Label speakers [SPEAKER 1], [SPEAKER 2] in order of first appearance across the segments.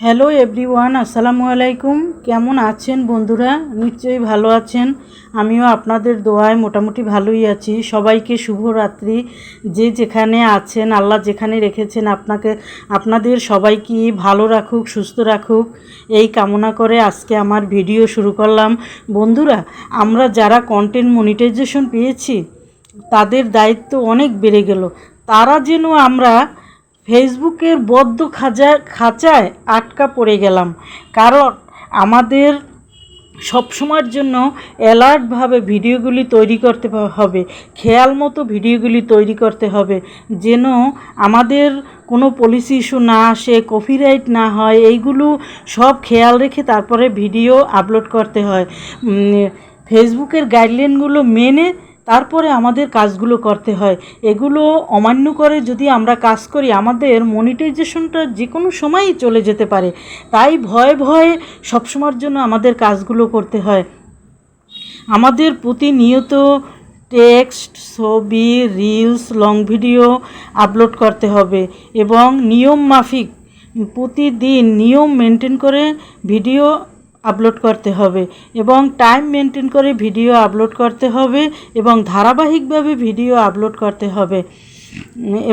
[SPEAKER 1] Hello everyone, আসসালামু আলাইকুম। কেমন আছেন বন্ধুরা? নিশ্চয়ই ভালো আছেন। আমিও আপনাদের দোয়ায় মোটামুটি ভালোই আছি। সবাইকে শুভরাত্রি। যে যেখানে আছেন, আল্লাহ যেখানে রেখেছেন, আপনাকে, আপনাদের সবাইকে ভালো রাখুক, সুস্থ রাখুক। এই কামনা করে আজকে আমার ভিডিও শুরু করলাম। বন্ধুরা, আমরা যারা কন্টেন্ট মনিটাইজেশন পেয়েছি, তাদের দায়িত্ব অনেক বেড়ে গেল। তারা যেন আমরা ফেসবুকের বদ্ধ খাজা, খাঁচায় আটকা পড়ে গেলাম। কারণ আমাদের সবসময়ের জন্য অ্যালার্টভাবে ভিডিওগুলি তৈরি করতে হবে। খেয়াল মতো ভিডিওগুলি তৈরি করতে হবে। যেন আমাদের কোনো পলিসি ইস্যু না আসে কপিরাইট না হয়, এইগুলো সব খেয়াল রেখে তারপরে ভিডিও আপলোড করতে হয়। ফেসবুকের গাইডলাইনগুলো মেনে তারপরে আমাদের কাজগুলো করতে হয়। এগুলো অমান্য করে যদি আমরা কাজ করি, আমাদের মনিটাইজেশনটা যে কোনো সময়ই চলে যেতে পারে। তাই ভয়ে ভয়ে সবসময়ের জন্য আমাদের কাজগুলো করতে হয়। আমাদের প্রতিনিয়ত টেক্সট ছবি রিলস লং ভিডিও আপলোড করতে হবে এবং নিয়ম মাফিক প্রতিদিন নিয়ম মেনটেন করে ভিডিও আপলোড করতে হবে এবং টাইম মেনটেন করে ভিডিও আপলোড করতে হবে এবং ধারাবাহিকভাবে ভিডিও আপলোড করতে হবে।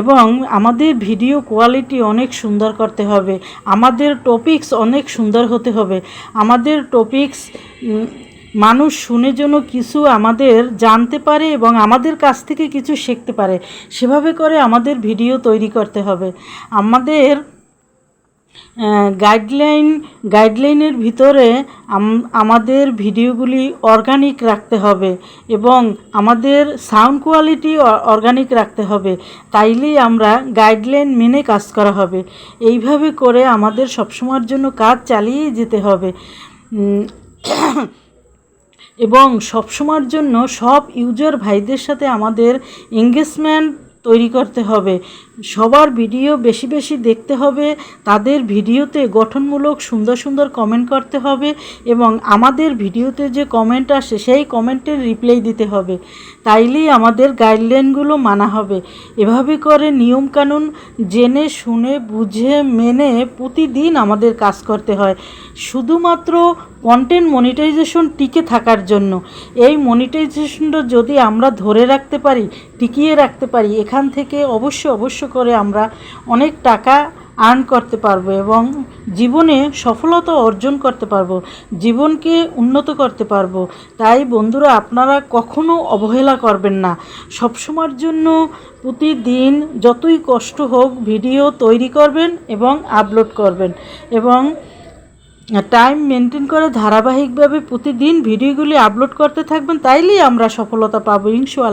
[SPEAKER 1] এবং আমাদের ভিডিও কোয়ালিটি অনেক সুন্দর করতে হবে। আমাদের টপিকস অনেক সুন্দর হতে হবে। আমাদের টপিকস মানুষ শুনে যেন কিছু আমাদের জানতে পারে এবং আমাদের কাছ থেকে কিছু শিখতে পারে। সেভাবে করে আমাদের ভিডিও তৈরি করতে হবে। আমাদের গাইডলাইন গাইডলাইনের ভিতরে আমাদের ভিডিওগুলি অর্গানিক রাখতে হবে এবং আমাদের সাউন্ড কোয়ালিটি অর্গানিক রাখতে হবে। তাইলেই আমরা গাইডলাইন মেনে কাজ করা হবে। এইভাবে করে আমাদের সবসময়ের জন্য কাজ চালিয়ে যেতে হবে। এবং সবসময়ের জন্য সব ইউজার ভাইদের সাথে আমাদের এঙ্গেজমেন্ট তৈরি করতে হবে। সবার ভিডিও বেশি বেশি দেখতে হবে, তাদের ভিডিওতে গঠনমূলক সুন্দর সুন্দর কমেন্ট করতে হবে এবং আমাদের ভিডিওতে যে কমেন্ট আসে সেই কমেন্টের রিপ্লাই দিতে হবে। তাইলেই আমাদের গাইডলাইনগুলো মানা হবে। এভাবে করে নিয়মকানুন জেনে, শুনে, বুঝে, মেনে প্রতিদিন আমাদের কাজ করতে হয়। শুধুমাত্র কন্টেন্ট মনিটাইজেশন টিকে থাকার জন্য। এই মনিটাইজেশনটা যদি আমরা ধরে রাখতে পারি, টিকিয়ে রাখতে পারি, এখান থেকে অবশ্য অবশ্য করে আমরা অনেক টাকা আর্ন করতে পারব এবং জীবনে সফলতা অর্জন করতে পারব, জীবনকে উন্নত করতে পারব। তাই বন্ধুরা, আপনারা কখনো অবহেলা করবেন না। সবসময়ের জন্য প্রতিদিন যতই কষ্ট হোক ভিডিও তৈরি করবেন এবং আপলোড করবেন এবং টাইম মেনটেন করে ধারাবাহিকভাবে প্রতিদিন ভিডিওগুলি আপলোড করতে থাকবেন, তাইলেই আমরা সফলতা পাবো ইনশাল্লাহ